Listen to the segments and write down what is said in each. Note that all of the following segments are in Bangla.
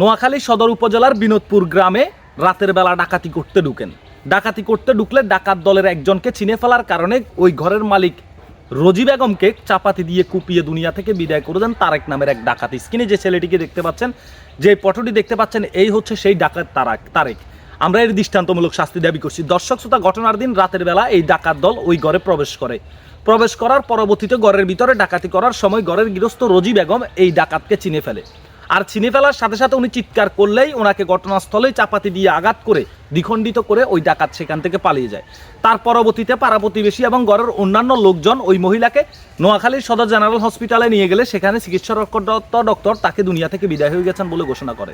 নোয়াখালী সদর উপজেলার বিনোদপুর গ্রামে রাতের বেলা ডাকাতি করতে ঢুকেন। ডাকাতি করতে ঢুকলে ডাকাত দলের একজনকে চিনে ফেলার কারণে ওই ঘরের মালিক রোজি বেগমকে চাপাতি দিয়ে কুপিয়ে দুনিয়া থেকে বিদায় করে দেন তারেক নামের এক ডাকাত স্ক্রিনে যে ছেলেটিকে দেখতে পাচ্ছেন, যে পটটি দেখতে পাচ্ছেন, এই হচ্ছে সেই ডাকাত তারাক তারেক। আমরা এর দৃষ্টান্তমূলক শাস্তি দাবি করছি। দর্শক শ্রোতা, ঘটনার দিন রাতের বেলা এই ডাকাত দল ওই ঘরে প্রবেশ করে। প্রবেশ করার পরবর্তীতে ঘরের ভিতরে ডাকাতি করার সময় ঘরের গৃহস্থ রোজি বেগম এই ডাকাতকে চিনে ফেলে। আর চিনে ফেলার সাথে সাথে উনি চিৎকার করলেই ওনাকে ঘটনাস্থলেই চাপাতি দিয়ে আঘাত করে, দ্বিখণ্ডিত করে ওই ডাকাত সেখান থেকে পালিয়ে যায়। তার পরবর্তীতে পাড়া প্রতিবেশী এবং ঘরের অন্যান্য লোকজন ওই মহিলাকে নোয়াখালীর সদর জেনারেল হসপিটালে নিয়ে গেলে সেখানে চিকিৎসারত ডক্টর তাকে দুনিয়া থেকে বিদায় হয়ে গেছেন বলে ঘোষণা করে।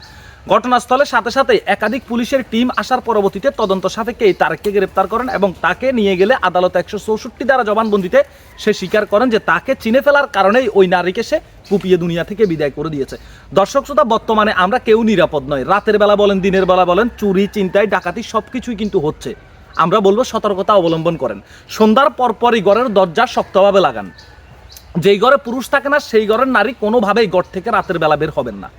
ঘটনাস্থলের সাথে সাথে একাধিক পুলিশের টিম আসার পরবর্তীতে তদন্ত সাপেক্ষে এই তারেককে গ্রেপ্তার করেন এবং তাকে নিয়ে গেলে আদালত একশো চৌষট্টি দ্বারা জবানবন্দিতে সে স্বীকার করেন যে তাকে চিনে ফেলার কারণেই ওই নারীকে সে কুপিয়ে দুনিয়া থেকে বিদায় করে দিয়েছে। দর্শক শ্রোতা, বর্তমানে আমরা কেউ নিরাপদ নয়। রাতের বেলা বলেন, দিনের বেলা বলেন, চুরি, চিন্তায়, ডাকাতি সব কিছুই কিন্তু হচ্ছে। আমরা বলব, সতর্কতা অবলম্বন করেন। সন্ধ্যার পরপরই ঘরের দরজা শক্তভাবে লাগান। যেই ঘরে পুরুষ থাকে না, সেই ঘরের নারী কোনোভাবেই ঘর থেকে রাতের বেলা বের হবেন না।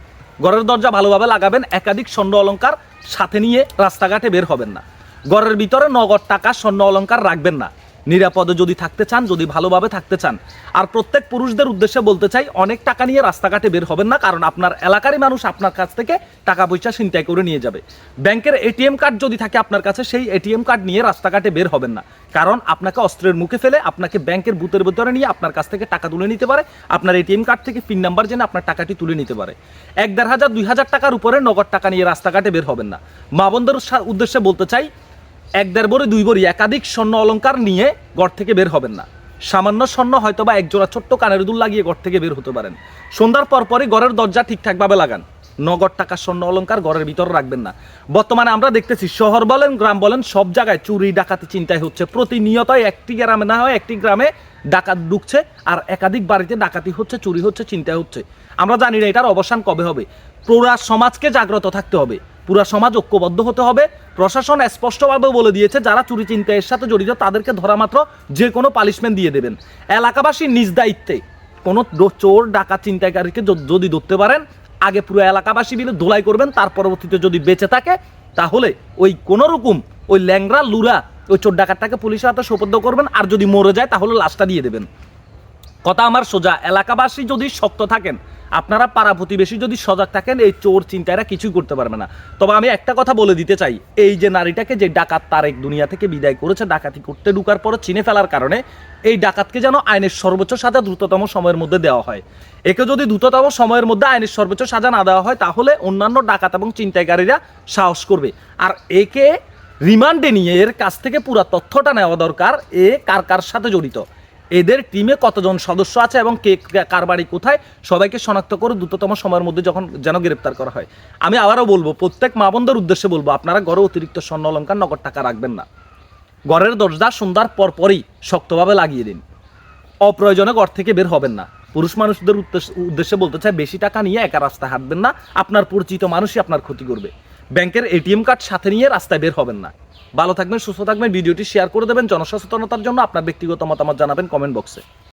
ঘরের দরজা ভালোভাবে লাগাবেন, একাধিক স্বর্ণ অলংকার সাথে নিয়ে রাস্তাঘাটে বের হবেন না। ঘরের ভিতরে নগদ টাকা, স্বর্ণ অলংকার রাখবেন না। নিরাপদে যদি থাকতে চান, যদি ভালোভাবে থাকতে চান। আর প্রত্যেক পুরুষদের উদ্দেশ্যে বলতে চাই, অনেক টাকা নিয়ে রাস্তাঘাটে বের হবেন না, কারণ আপনার এলাকারই মানুষ আপনার কাছ থেকে টাকা পয়সা ছিনতাই করে নিয়ে যাবে। ব্যাংকের এটিএম কার্ড যদি থাকে আপনার কাছে, সেই এটিএম কার্ড নিয়ে রাস্তাঘাটে বের হবেন না। কারণ আপনাকে অস্ত্রের মুখে ফেলে, আপনাকে ব্যাংকের বুথের ভেতরে নিয়ে আপনার কাছ থেকে টাকা তুলে নিতে পারে। আপনার এটিএম কার্ড থেকে পিন নাম্বার জেনে আপনার টাকাটি তুলে নিতে পারে। এক দেড় হাজার, দুই হাজার টাকার উপরে নগদ টাকা নিয়ে রাস্তাঘাটে বের হবেন না। মা বোনদের উদ্দেশ্যে বলতে চাই এক দেড় বড়ি, দুই বড়ি একাধিক স্বর্ণ অলংকার নিয়ে ঘর থেকে বের হবেন না। সামান্য স্বর্ণ হয়তো বা একজোড়া ছোট্ট কানের দুল লাগিয়ে ঘর থেকে বের হতে পারেন। সন্ধ্যার পর পরই ঘরের দরজা ঠিকঠাকভাবে লাগান। নগদ টাকা স্বর্ণ অলংকার ঘরের ভিতরে রাখবেন না। বর্তমানে আমরা দেখতেছি, শহর বলেন, গ্রাম বলেন, সব জায়গায় চুরি, ডাকাতি চিন্তায় হচ্ছে। প্রতিনিয়তই একটি গ্রামে না হয়, একটি গ্রামে ডাকাত ঢুকছে আর একাধিক বাড়িতে ডাকাতি হচ্ছে, চুরি হচ্ছে চিন্তায় হচ্ছে। আমরা জানি না এটার অবসান কবে হবে। পুরা সমাজকে জাগ্রত থাকতে হবে। পুরা সমাজ ঐক্যবদ্ধ হতে হবে। প্রশাসন স্পষ্টভাবে বলে দিয়েছে, যারা চুরি চিন্তায়ের সাথে জড়িত, তাদেরকে ধরা মাত্র যে কোনো পালিশমেন্ট দিয়ে দেবেন। এলাকাবাসী নিজ দায়িত্বে কোনো চোর, ডাকাত চিন্তাকারীকে যদি ধরতে পারেন, আগে পুরো এলাকাবাসী মিলে ধোলাই করবেন, তার পরবর্তীতে যদি বেঁচে থাকে, তাহলে ওই কোনো রকম ওই ল্যাংরা লুরা, ওই চোর, ডাকাতটাকে পুলিশের হাতে সোপর্দ করবেন, আর যদি মরে যায়, তাহলে লাশটা দিয়ে দেবেন। কথা আমার সোজা। এলাকাবাসী যদি শক্ত থাকেন আপনারা পাড়া প্রতিবেশী যদি সজাগ থাকেন, এই চোর চিন্তায়রা কিছুই করতে পারবে না। তবে আমি একটা কথা বলে দিতে চাই। এই যে নারীটাকে যে ডাকাত তারেক দুনিয়া থেকে বিদায় করেছে, ডাকাতি করতে ঢুকার পর চিনে ফেলার কারণে, এই ডাকাতকে যেন আইনের সর্বোচ্চ সাজা দ্রুততম সময়ের মধ্যে দেওয়া হয়। একে যদি দ্রুততম সময়ের মধ্যে আইনের সর্বোচ্চ সাজা না দেওয়া হয়, তাহলে অন্যান্য ডাকাত এবং চিন্তাইকারীরা সাহস করবে। আর একে রিমান্ডে নিয়ে এর কাছ থেকে পুরা তথ্যটা নেওয়া দরকার, এ কার কার সাথে জড়িত। এদের টিমে কতজন সদস্য আছে এবং কে কার বাড়ি কোথায়, সবাইকে শনাক্ত করে দ্রুততম সময়ের মধ্যে যখন যেন গ্রেপ্তার করা হয়। আমি আবারও বলব, প্রত্যেক মা বোনদের উদ্দেশ্যে বলব, আপনারা ঘরে অতিরিক্ত স্বর্ণ অলঙ্কার নগদ টাকা রাখবেন না। ঘরের দরজা সন্ধ্যার পর পরই শক্তভাবে লাগিয়ে দিন। অপ্রয়োজনে ঘর থেকে বের হবেন না। পুরুষ মানুষদের উদ্দেশ্য- বলতে চাই, বেশি টাকা নিয়ে একা রাস্তায় হাঁটবেন না। আপনার পরিচিত মানুষই আপনার ক্ষতি করবে। ব্যাংকের এটিএম কার্ড সাথে নিয়ে রাস্তায় বের হবেন না। ভালো থাকবেন, সুস্থ থাকবেন, ভিডিওটি শেয়ার করে দেবেন, জনসচেতনতার জন্য আপনার ব্যক্তিগত মতামত জানাবেন কমেন্ট বক্সে।